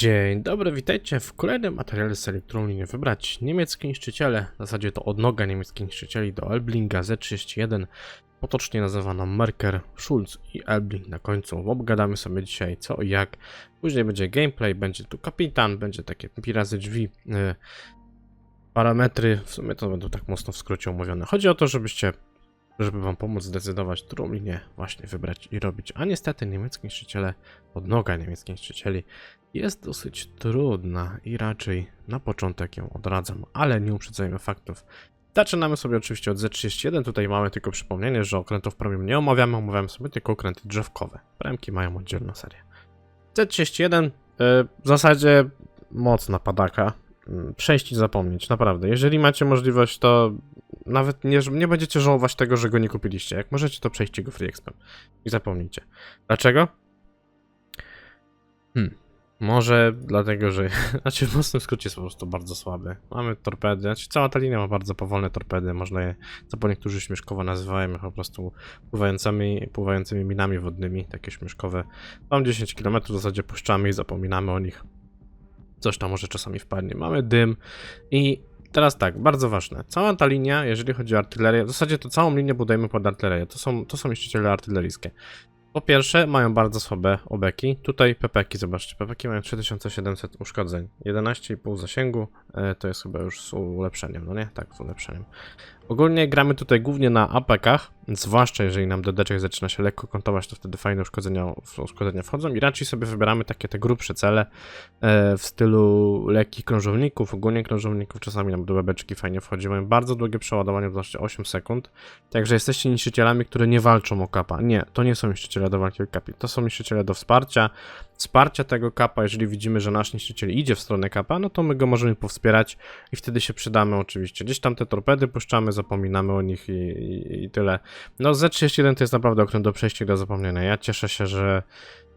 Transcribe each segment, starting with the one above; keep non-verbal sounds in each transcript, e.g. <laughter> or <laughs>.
Dzień dobry, witajcie w kolejnym materiale z serii, wybrać. Niemieckie niszczyciele, w zasadzie to odnoga niemieckich niszczycieli do Elblinga Z31, potocznie nazywana Merker, Schulz i Elbling na końcu. Obgadamy sobie dzisiaj co i jak. Później będzie gameplay, będzie tu kapitan, będzie takie pi razy drzwi, yy, parametry, w sumie to będą tak mocno w skrócie omówione. Chodzi o to, żebyście żeby wam pomóc zdecydować, którą linię właśnie wybrać i robić. A niestety niemieckie niszczyciele, odnoga niemieckich niszczycieli jest dosyć trudna i raczej na początek ją odradzam, ale nie uprzedzajmy faktów. Zaczynamy sobie oczywiście od Z31, tutaj mamy tylko przypomnienie, że okrętów premium nie omawiamy, omawiamy sobie tylko okręty drzewkowe. Premki mają oddzielną serię. Z31 y, w zasadzie mocna padaka, Mm, przejść i zapomnieć, naprawdę. Jeżeli macie możliwość, to nawet nie, nie będziecie żałować tego, że go nie kupiliście. Jak możecie, to przejście go free expem i zapomnijcie. Dlaczego? Hmm. Może dlatego, że. <laughs> Znaczy, w mocnym skrócie jest po prostu bardzo słaby. Mamy torpedy, znaczy cała ta linia ma bardzo powolne torpedy. Można je, co po niektórzy śmieszkowo nazywają, po prostu pływającymi, pływającymi minami wodnymi, takie śmieszkowe. Mam 10 km, w zasadzie puszczamy i zapominamy o nich. Coś tam może czasami wpadnie. Mamy dym i teraz tak, bardzo ważne. Cała ta linia, jeżeli chodzi o artylerię, w zasadzie to całą linię budujemy pod artylerię. To są, to są niszczyciele artyleryjskie. Po pierwsze, mają bardzo słabe obeki. Tutaj pepeki, zobaczcie, pepeki mają 3700 uszkodzeń, 11,5 zasięgu, e, to jest chyba już z ulepszeniem, no nie? Tak, z ulepszeniem. Ogólnie gramy tutaj głównie na apekach, zwłaszcza jeżeli nam dedeczek zaczyna się lekko kątować, to wtedy fajne uszkodzenia, uszkodzenia wchodzą. I raczej sobie wybieramy takie te grubsze cele e, w stylu lekkich krążowników, ogólnie krążowników, czasami nam do fajnie wchodzi, mają bardzo długie przeładowanie, w 8 sekund, także jesteście niszczycielami, które nie walczą o kapa. Nie, to nie są niszczyciele do walki o kapi, to są niszczyciele do wsparcia, wsparcia tego kapa, jeżeli widzimy, że nasz niszczyciel idzie w stronę kapa, no to my go możemy powspierać i wtedy się przydamy oczywiście. Gdzieś tam te torpedy puszczamy, zapominamy o nich i, i, i tyle. No Z31 to jest naprawdę okręt do przejścia do zapomnienia. Ja cieszę się, że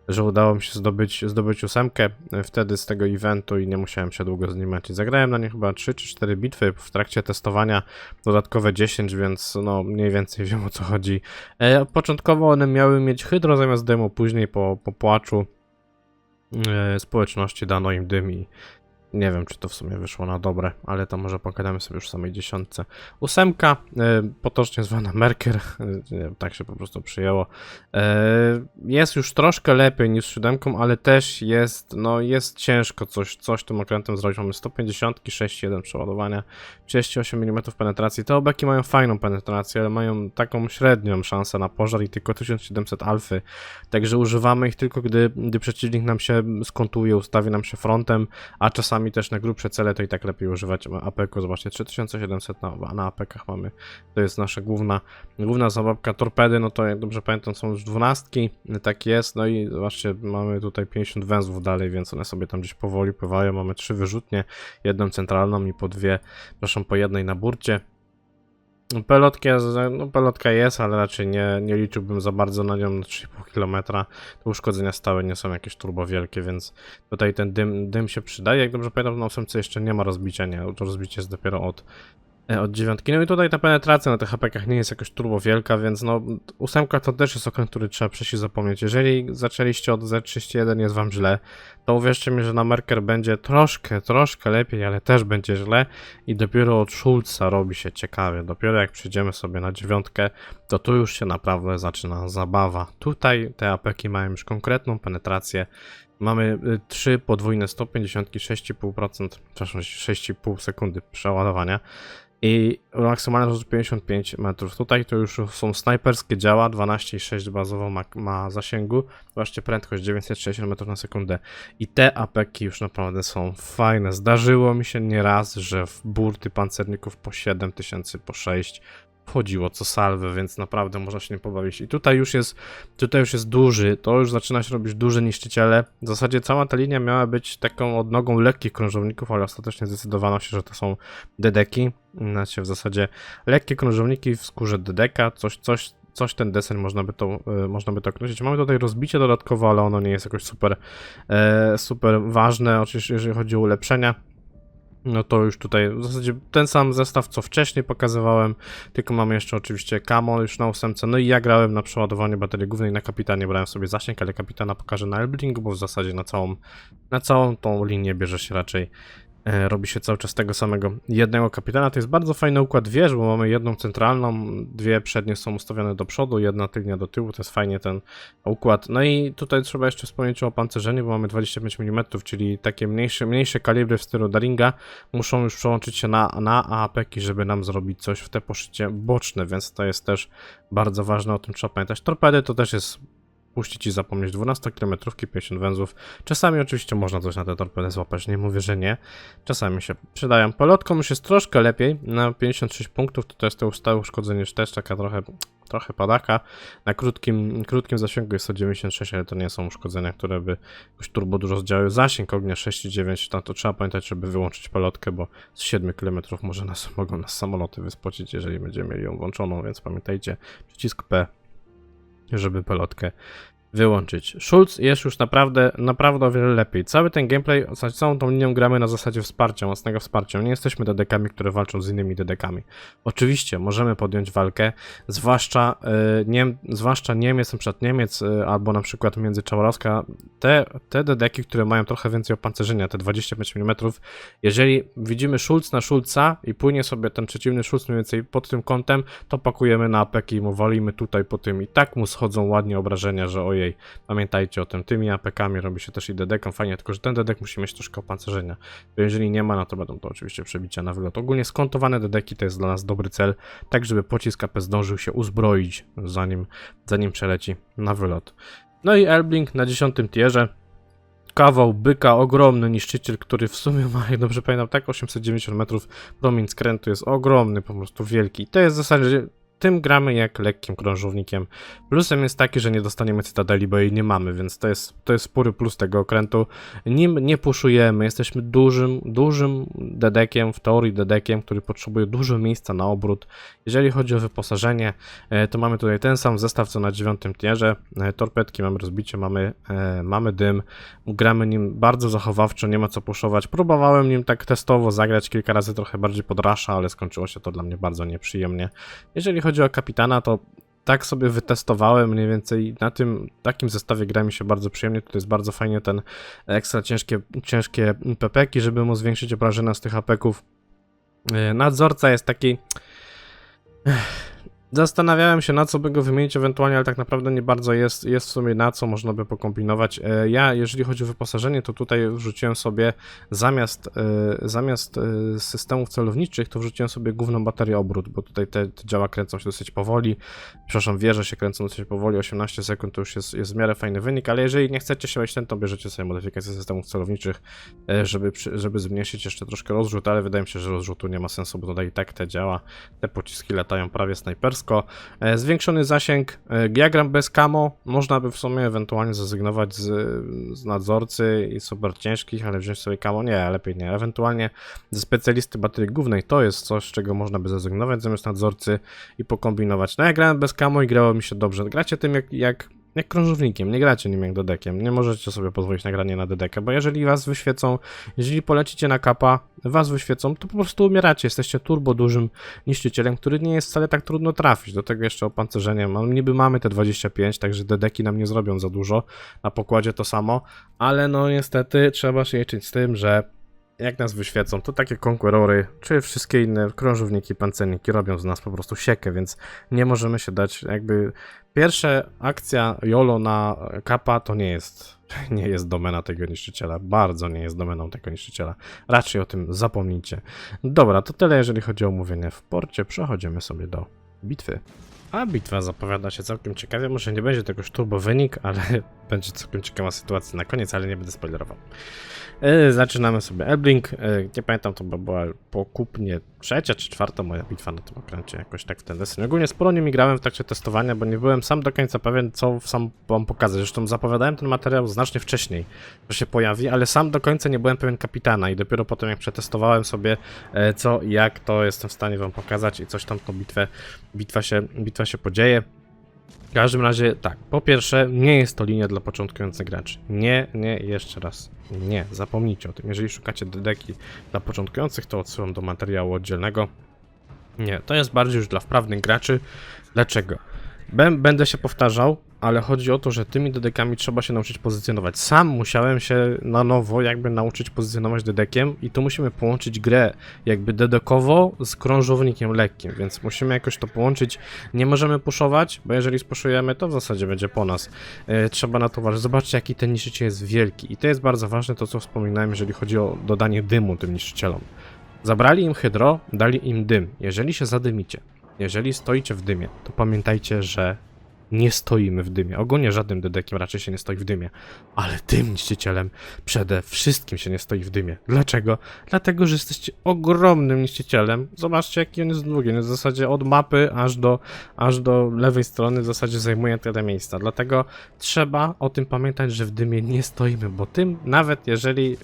że udało mi się zdobyć, zdobyć ósemkę wtedy z tego eventu i nie musiałem się długo z nim męczyć. Zagrałem na nie chyba 3 czy 4 bitwy w trakcie testowania, dodatkowe 10, więc no mniej więcej wiem o co chodzi. E, początkowo one miały mieć hydro zamiast demo, później po, po płaczu społeczności dano im dym i nie wiem, czy to w sumie wyszło na dobre, ale to może pogadamy sobie już w samej dziesiątce. Ósemka, e, potocznie zwana Merker, wiem, tak się po prostu przyjęło, e, jest już troszkę lepiej niż z siódemką, ale też jest, no jest ciężko coś, coś tym okrętem zrobić. Mamy 150, 6,1 przeładowania, 38 mm penetracji. Te obeki mają fajną penetrację, ale mają taką średnią szansę na pożar i tylko 1700 alfy, także używamy ich tylko gdy, gdy przeciwnik nam się skontuje, ustawi nam się frontem, a czasami też na grubsze cele to i tak lepiej używać APK. Zobaczcie, 3700 na, na APK mamy. To jest nasza główna, główna zabawka. Torpedy, no to jak dobrze pamiętam są już dwunastki, tak jest. No i zobaczcie, mamy tutaj 50 węzłów dalej, więc one sobie tam gdzieś powoli pływają. Mamy trzy wyrzutnie, jedną centralną i po dwie, przepraszam, po jednej na burcie. Pelotkę, no pelotka jest, ale raczej nie, nie liczyłbym za bardzo na nią na 3,5 km. Te uszkodzenia stałe nie są jakieś turbo wielkie, więc tutaj ten dym, dym się przydaje. Jak dobrze pamiętam, na ósemce jeszcze nie ma rozbicia, nie, to rozbicie jest dopiero od od dziewiątki. No i tutaj ta penetracja na tych hapekach nie jest jakoś turbo wielka, więc no ósemka to też jest okręt, który trzeba przecież zapomnieć. Jeżeli zaczęliście od Z31 jest wam źle, to uwierzcie mi, że na Merker będzie troszkę, troszkę lepiej, ale też będzie źle i dopiero od Schulza robi się ciekawie. Dopiero jak przyjdziemy sobie na dziewiątkę, to tu już się naprawdę zaczyna zabawa. Tutaj te apeki mają już konkretną penetrację. Mamy 3 y, podwójne 156,5%, przepraszam, 6,5 sekundy przeładowania i maksymalna rozrzut 55 metrów. Tutaj to już są snajperskie działa, 12,6 bazowo ma, ma zasięgu, właśnie prędkość 960 metrów na sekundę. I te apeki już naprawdę są fajne. Zdarzyło mi się nieraz, że w burty pancerników po 7000, po 6 wchodziło co salwę, więc naprawdę można się nie pobawić. I tutaj już jest, tutaj już jest duży, to już zaczyna się robić duże niszczyciele. W zasadzie cała ta linia miała być taką odnogą lekkich krążowników, ale ostatecznie zdecydowano się, że to są dedeki. Znaczy w zasadzie lekkie krążowniki w skórze dedeka, coś, coś, coś ten desen można by to, y, można by to określić. Mamy tutaj rozbicie dodatkowo, ale ono nie jest jakoś super, e, super ważne, oczywiście jeżeli chodzi o ulepszenia. No to już tutaj w zasadzie ten sam zestaw, co wcześniej pokazywałem, tylko mamy jeszcze oczywiście Camo już na ósemce, no i ja grałem na przeładowaniu baterii głównej, na kapitanie. Brałem sobie zasięg, ale kapitana pokażę na Elblingu, bo w zasadzie na całą, na całą tą linię bierze się raczej robi się cały czas tego samego jednego kapitana. To jest bardzo fajny układ wież, bo mamy jedną centralną, dwie przednie są ustawione do przodu, jedna tylnia do tyłu, to jest fajnie ten układ. No i tutaj trzeba jeszcze wspomnieć o pancerzeniu, bo mamy 25 mm, czyli takie mniejsze, mniejsze kalibry w stylu Daringa muszą już przełączyć się na, na AAP-ki, żeby nam zrobić coś w te poszycie boczne, więc to jest też bardzo ważne, o tym trzeba pamiętać. Torpedy to też jest puścić i zapomnieć 12 km, 50 węzłów. Czasami oczywiście można coś na te torpedy złapać, nie mówię, że nie. Czasami się przydają. Polotką już jest troszkę lepiej, na 56 punktów, to jest to stałe uszkodzenie już też taka trochę, trochę padaka. Na krótkim, krótkim zasięgu jest to 96, ale to nie są uszkodzenia, które by jakoś turbo dużo zdziałały. Zasięg ognia 6,9, no to trzeba pamiętać, żeby wyłączyć polotkę, bo z 7 km może nas, mogą nas samoloty wyspocić, jeżeli będziemy mieli ją włączoną, więc pamiętajcie, przycisk P żeby pelotkę wyłączyć. Schulz jest już naprawdę, naprawdę o wiele lepiej. Cały ten gameplay, zasadzie całą tą linią gramy na zasadzie wsparcia, mocnego wsparcia. Nie jesteśmy dedekami, które walczą z innymi dedekami. Oczywiście możemy podjąć walkę, zwłaszcza, y, Niem, zwłaszcza Niemiec, przykład Niemiec, y, albo na przykład między Czołorowska, te, te dedeki, które mają trochę więcej opancerzenia, te 25 mm, jeżeli widzimy Schulz na Schulza i płynie sobie ten przeciwny Schulz mniej więcej pod tym kątem, to pakujemy na apeki i mu walimy tutaj po tym i tak mu schodzą ładnie obrażenia, że ojej, pamiętajcie o tym, tymi apekami robi się też i dedeką, fajnie, tylko że ten dedek musi mieć troszkę opancerzenia, bo jeżeli nie ma, no to będą to oczywiście przebicia na wylot. Ogólnie skontowane dedeki to jest dla nas dobry cel, tak żeby pocisk AP zdążył się uzbroić, zanim, zanim przeleci na wylot. No i Elblink na 10 tierze, kawał byka, ogromny niszczyciel, który w sumie ma, jak dobrze pamiętam, tak 890 metrów, promień skrętu jest ogromny, po prostu wielki. To jest w zasadzie, tym gramy jak lekkim krążownikiem. Plusem jest taki, że nie dostaniemy cytadeli, bo jej nie mamy, więc to jest, to jest spory plus tego okrętu. Nim nie puszujemy, jesteśmy dużym, dużym dedekiem, w teorii dedekiem, który potrzebuje dużo miejsca na obrót. Jeżeli chodzi o wyposażenie, e, to mamy tutaj ten sam zestaw co na dziewiątym tierze. E, Torpedki mamy rozbicie, mamy, e, mamy dym, gramy nim bardzo zachowawczo, nie ma co puszować. Próbowałem nim tak testowo zagrać kilka razy trochę bardziej pod rasza, ale skończyło się to dla mnie bardzo nieprzyjemnie. Jeżeli chodzi o kapitana, to tak sobie wytestowałem mniej więcej na tym takim zestawie gra mi się bardzo przyjemnie. Tutaj jest bardzo fajnie ten ekstra ciężkie, ciężkie pepeki, żeby mu zwiększyć obrażenia z tych apeków. Yy, Nadzorca jest taki. Zastanawiałem się na co by go wymienić ewentualnie, ale tak naprawdę nie bardzo jest, jest w sumie na co można by pokombinować. E, Ja, jeżeli chodzi o wyposażenie, to tutaj wrzuciłem sobie zamiast, e, zamiast e, systemów celowniczych, to wrzuciłem sobie główną baterię obrót, bo tutaj te, te działa kręcą się dosyć powoli. Przepraszam, wieże się kręcą dosyć powoli, 18 sekund to już jest, jest w miarę fajny wynik, ale jeżeli nie chcecie się wejść ten, to bierzecie sobie modyfikację systemów celowniczych, żeby, żeby zmniejszyć jeszcze troszkę rozrzut, ale wydaje mi się, że rozrzutu nie ma sensu, bo tutaj i tak te działa. Te pociski latają prawie snajpersko. E, Zwiększony zasięg, e, diagram bez camo, można by w sumie ewentualnie zrezygnować z, z nadzorcy i super ciężkich, ale wziąć sobie camo, nie, lepiej nie. Ewentualnie ze specjalisty baterii głównej to jest coś, z czego można by zrezygnować zamiast nadzorcy i pokombinować. No ja grałem bez camo i grało mi się dobrze. Gracie tym jak, jak, jak krążownikiem, nie gracie nim jak dedekiem. Nie możecie sobie pozwolić na granie na dedekę, bo jeżeli was wyświecą, jeżeli polecicie na kapa, was wyświecą, to po prostu umieracie. Jesteście turbo dużym niszczycielem, który nie jest wcale tak trudno trafić. Do tego jeszcze opancerzenie. Niby mamy te 25, także dedeki nam nie zrobią za dużo. Na pokładzie to samo, ale no niestety trzeba się liczyć z tym, że jak nas wyświecą, to takie konkurory, czy wszystkie inne krążowniki, pancerniki robią z nas po prostu siekę, więc nie możemy się dać jakby... Pierwsza akcja YOLO na kapa to nie jest, <laughs> nie jest domena tego niszczyciela, bardzo nie jest domeną tego niszczyciela. Raczej o tym zapomnijcie. Dobra, to tyle jeżeli chodzi o omówienie w porcie, przechodzimy sobie do bitwy. A bitwa zapowiada się całkiem ciekawie, może nie będzie to jakoś wynik, ale będzie całkiem ciekawa sytuacja na koniec, ale nie będę spoilerował. E, Zaczynamy sobie Elblink. E, Nie pamiętam, to była pokupnie trzecia czy czwarta moja bitwa na tym okręcie, jakoś tak w ten deseń. Ogólnie sporo nimi grałem w trakcie testowania, bo nie byłem sam do końca pewien, co sam wam pokazać. Zresztą zapowiadałem ten materiał znacznie wcześniej, że się pojawi, ale sam do końca nie byłem pewien kapitana i dopiero potem jak przetestowałem sobie e, co i jak, to jestem w stanie wam pokazać i coś tam tą bitwę, bitwa się, bitwa się podzieje. W każdym razie tak, po pierwsze, nie jest to linia dla początkujących graczy. Nie, nie, jeszcze raz. Nie, zapomnijcie o tym. Jeżeli szukacie dedeki dla początkujących, to odsyłam do materiału oddzielnego. Nie, to jest bardziej już dla wprawnych graczy. Dlaczego? Bę- Będę się powtarzał, ale chodzi o to, że tymi dedekami trzeba się nauczyć pozycjonować. Sam musiałem się na nowo jakby nauczyć pozycjonować dedekiem i tu musimy połączyć grę jakby dedekowo z krążownikiem lekkim, więc musimy jakoś to połączyć. Nie możemy puszować, bo jeżeli spuszujemy, to w zasadzie będzie po nas. E, trzeba na to uważać. Zobaczcie, jaki ten niszczyciel jest wielki i to jest bardzo ważne, to co wspominałem, jeżeli chodzi o dodanie dymu tym niszczycielom. Zabrali im hydro, dali im dym. Jeżeli się zadymicie, jeżeli stoicie w dymie, to pamiętajcie, że nie stoimy w dymie. Ogólnie żadnym dedekiem raczej się nie stoi w dymie, ale tym niszczycielem przede wszystkim się nie stoi w dymie. Dlaczego? Dlatego, że jesteście ogromnym niszczycielem. Zobaczcie, jaki on jest długi. On jest w zasadzie od mapy aż do, aż do lewej strony w zasadzie zajmuje tyle miejsca. Dlatego trzeba o tym pamiętać, że w dymie nie stoimy, bo tym, nawet jeżeli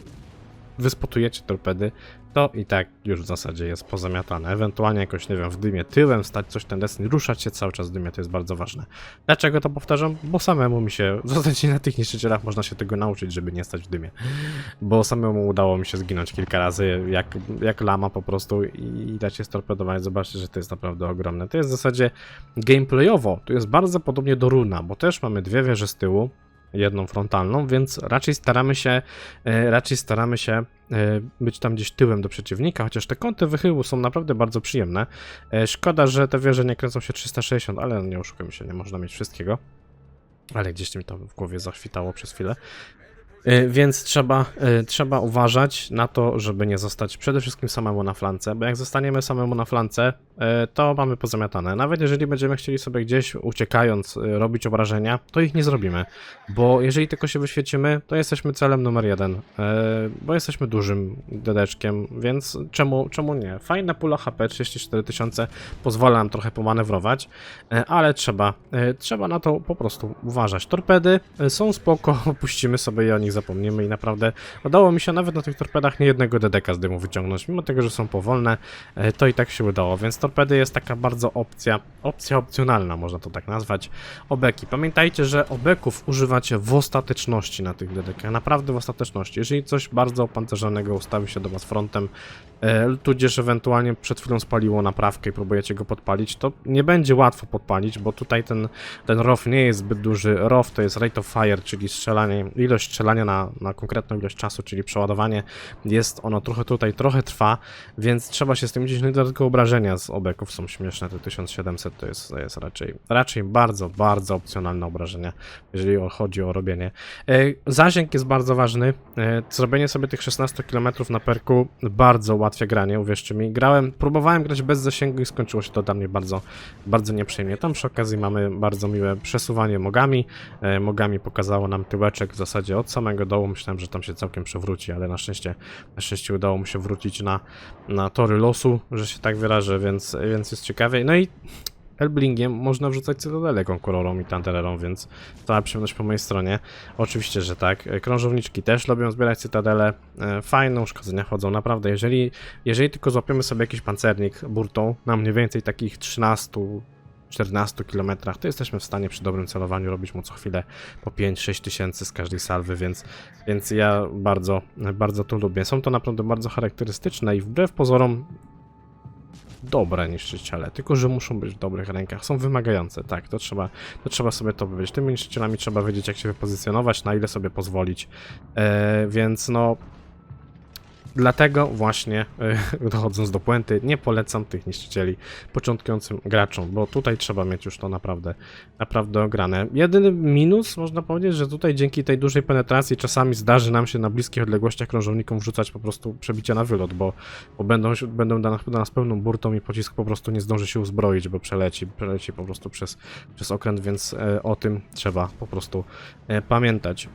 wyspotujecie torpedy, to i tak już w zasadzie jest pozamiatane. Ewentualnie jakoś, nie wiem, w dymie tyłem stać coś ten deseń, ruszać się cały czas w dymie, to jest bardzo ważne. Dlaczego to powtarzam? Bo samemu mi się, w zasadzie na tych niszczycielach można się tego nauczyć, żeby nie stać w dymie. Bo samemu udało mi się zginąć kilka razy, jak, jak lama po prostu i dać się storpedować. Zobaczcie, że to jest naprawdę ogromne. To jest w zasadzie gameplayowo, to jest bardzo podobnie do Runa, bo też mamy dwie wieże z tyłu, jedną frontalną, więc raczej staramy się, e, raczej staramy się e, być tam gdzieś tyłem do przeciwnika, chociaż te kąty wychyłu są naprawdę bardzo przyjemne. E, Szkoda, że te wieże nie kręcą się 360, ale nie oszukujmy się, nie można mieć wszystkiego. Ale gdzieś mi to w głowie zachwitało przez chwilę. E, Więc trzeba, e, trzeba uważać na to, żeby nie zostać przede wszystkim samemu na flance, bo jak zostaniemy samemu na flance, e, to mamy pozamiatane. Nawet jeżeli będziemy chcieli sobie gdzieś uciekając robić obrażenia, to ich nie zrobimy, bo jeżeli tylko się wyświecimy, to jesteśmy celem numer jeden, bo jesteśmy dużym dedeczkiem, więc czemu, czemu nie? Fajna pula HP 34 tysiące pozwala nam trochę pomanewrować, ale trzeba, trzeba na to po prostu uważać. Torpedy są spoko, <laughs> opuścimy sobie je o nich zapomnimy i naprawdę udało mi się nawet na tych torpedach nie jednego dedeka z dymu wyciągnąć, mimo tego, że są powolne, e, to i tak się udało, więc torpedy jest taka bardzo opcja, opcja opcjonalna, można to tak nazwać, obeki. Pamiętajcie, że obeków używacie w ostateczności na tych dedekach, naprawdę w ostateczności. Jeżeli coś bardzo opancerzonego ustawi się do was frontem, tudzież ewentualnie przed chwilą spaliło naprawkę i próbujecie go podpalić, to nie będzie łatwo podpalić, bo tutaj ten, ten ROF nie jest zbyt duży. ROF to jest rate of fire, czyli strzelanie, ilość strzelania na, na konkretną ilość czasu, czyli przeładowanie. Jest ono trochę tutaj, trochę trwa, więc trzeba się z tym liczyć. No i dodatkowo obrażenia z obeków są śmieszne, te 1700 to jest, to jest raczej, raczej bardzo, bardzo opcjonalne obrażenia, jeżeli chodzi o robienie. E, Zasięg jest bardzo ważny. E, Zrobienie sobie tych 16 km na perku bardzo ułatwia granie, uwierzcie mi. Grałem, próbowałem grać bez zasięgu i skończyło się to dla mnie bardzo, bardzo nieprzyjemnie. Tam przy okazji mamy bardzo miłe przesuwanie mogami. E, Mogami pokazało nam tyłeczek w zasadzie od samego dołu. Myślałem, że tam się całkiem przewróci, ale na szczęście, na szczęście udało mu się wrócić na, na tory losu, że się tak wyrażę, więc, więc jest ciekawie. No i Elblingiem można wrzucać cytadelę konkurorom i tantererom, więc cała przyjemność po mojej stronie. Oczywiście, że tak. E, Krążowniczki też lubią zbierać cytadele. E, Fajne uszkodzenia chodzą, naprawdę. Jeżeli, jeżeli tylko złapiemy sobie jakiś pancernik burtą na mniej więcej takich 13 14 km, to jesteśmy w stanie przy dobrym celowaniu robić mu co chwilę po 5-6 tysięcy z każdej salwy, więc, więc ja bardzo, bardzo to lubię. Są to naprawdę bardzo charakterystyczne i wbrew pozorom dobre niszczyciele, tylko że muszą być w dobrych rękach, są wymagające, tak, to trzeba, to trzeba sobie to powiedzieć. Tymi niszczycielami trzeba wiedzieć, jak się wypozycjonować, na ile sobie pozwolić, e, więc no, dlatego właśnie, e, <laughs> dochodząc do puenty, nie polecam tych niszczycieli początkującym graczom, bo tutaj trzeba mieć już to naprawdę, naprawdę ograne. Jedyny minus, można powiedzieć, że tutaj dzięki tej dużej penetracji czasami zdarzy nam się na bliskich odległościach krążownikom wrzucać po prostu przebicie na wylot, bo, bo będą, będą dla nas, dla nas pełną burtą i pocisk po prostu nie zdąży się uzbroić, bo przeleci, przeleci po prostu przez, przez okręt, więc e, o tym trzeba po prostu e, pamiętać.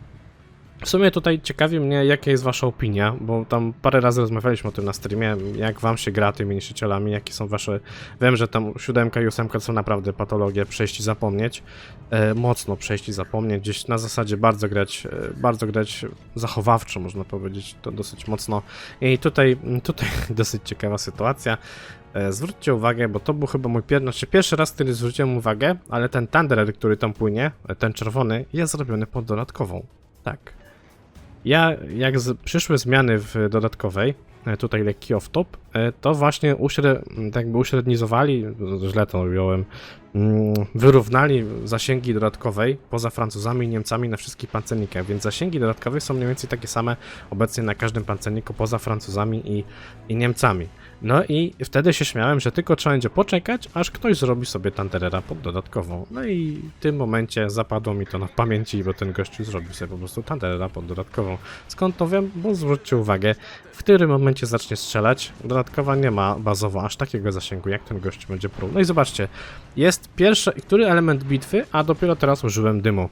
W sumie tutaj ciekawi mnie, jaka jest wasza opinia, bo tam parę razy rozmawialiśmy o tym na streamie, jak wam się gra tymi niszczycielami, jakie są wasze... Wiem, że tam siódemka i ósemka są naprawdę patologie, przejść i zapomnieć, e, mocno przejść i zapomnieć, gdzieś na zasadzie bardzo grać, e, bardzo grać zachowawczo, można powiedzieć, to dosyć mocno. I tutaj, tutaj <laughs> dosyć ciekawa sytuacja. E, Zwróćcie uwagę, bo to był chyba mój pierwszy, znaczy pierwszy raz, kiedy zwróciłem uwagę, ale ten Thunderer, który tam płynie, e, ten czerwony, jest zrobiony pod dodatkową. Tak. Ja, jak z, przyszły zmiany w dodatkowej, e, tutaj lekki off-top, e, to właśnie uśre, tak jakby uśrednizowali, źle to ująłem, wyrównali zasięgi dodatkowej poza Francuzami i Niemcami na wszystkich pancernikach, więc zasięgi dodatkowe są mniej więcej takie same obecnie na każdym pancerniku poza Francuzami i, i Niemcami. No i wtedy się śmiałem, że tylko trzeba będzie poczekać, aż ktoś zrobi sobie Tanterera pod dodatkową. No i w tym momencie zapadło mi to na pamięci, bo ten gościu zrobił sobie po prostu Tanterera pod dodatkową. Skąd to wiem? Bo zwróćcie uwagę, w którym momencie zacznie strzelać. Dodatkowa nie ma bazowo aż takiego zasięgu, jak ten gościu będzie prół. No i zobaczcie, jest pierwszy, który element bitwy, a dopiero teraz użyłem dymu.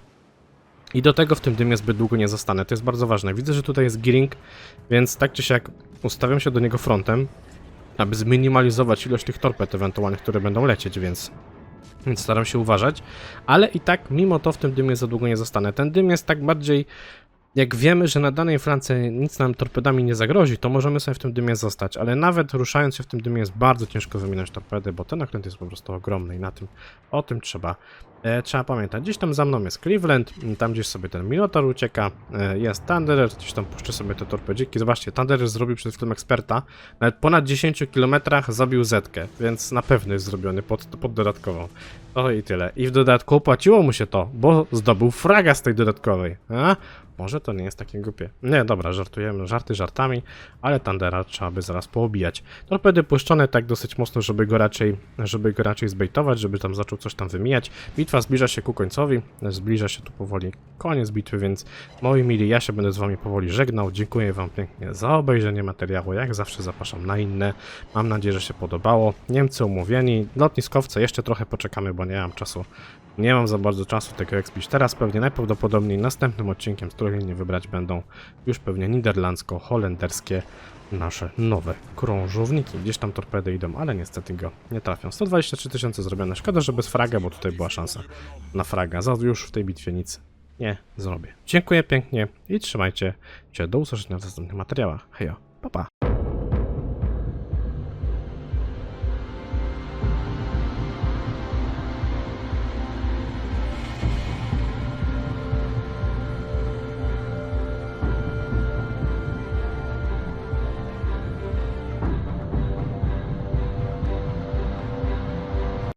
I do tego w tym dymie zbyt długo nie zostanę, to jest bardzo ważne. Widzę, że tutaj jest gearing, więc tak czy siak ustawiam się do niego frontem, aby zminimalizować ilość tych torped ewentualnych, które będą lecieć, więc, więc staram się uważać. Ale i tak, mimo to w tym dymie za długo nie zostanę. Ten dym jest tak bardziej... Jak wiemy, że na danej flance nic nam torpedami nie zagrozi, to możemy sobie w tym dymie zostać, ale nawet ruszając się w tym dymie jest bardzo ciężko wyminąć torpedy, bo ten nakręt jest po prostu ogromny i na tym, o tym trzeba, e, trzeba pamiętać. Gdzieś tam za mną jest Cleveland, tam gdzieś sobie ten Minotaur ucieka, e, jest Thunderer, gdzieś tam puszczę sobie te torpedziki. Zobaczcie, Thunderer zrobił przed chwilą eksperta, nawet ponad 10 km zabił Zetkę, więc na pewno jest zrobiony pod, pod dodatkową. O i tyle. I w dodatku opłaciło mu się to, bo zdobył fraga z tej dodatkowej. A? Może to nie jest takie głupie. Nie, dobra, żartujemy, żarty żartami, ale Tandera trzeba by zaraz poobijać. Torpedy puszczone tak dosyć mocno, żeby go raczej, żeby go raczej zbejtować, żeby tam zaczął coś tam wymijać. Bitwa zbliża się ku końcowi, zbliża się tu powoli koniec bitwy, więc moi mili, ja się będę z wami powoli żegnał. Dziękuję wam pięknie za obejrzenie materiału, jak zawsze zapraszam na inne. Mam nadzieję, że się podobało. Niemcy umówieni, lotniskowce jeszcze trochę poczekamy, bo nie mam czasu nie mam za bardzo czasu tego expić teraz. Pewnie najprawdopodobniej następnym odcinkiem z nie wybrać będą już pewnie niderlandzko-holenderskie nasze nowe krążowniki. Gdzieś tam torpedy idą, ale niestety go nie trafią. 123 tysiące zrobione. Szkoda, że bez fraga, bo tutaj była szansa na fraga. Za już w tej bitwie nic nie zrobię. Dziękuję pięknie i trzymajcie się. Do usłyszenia w następnych materiałach. Hejo, pa pa.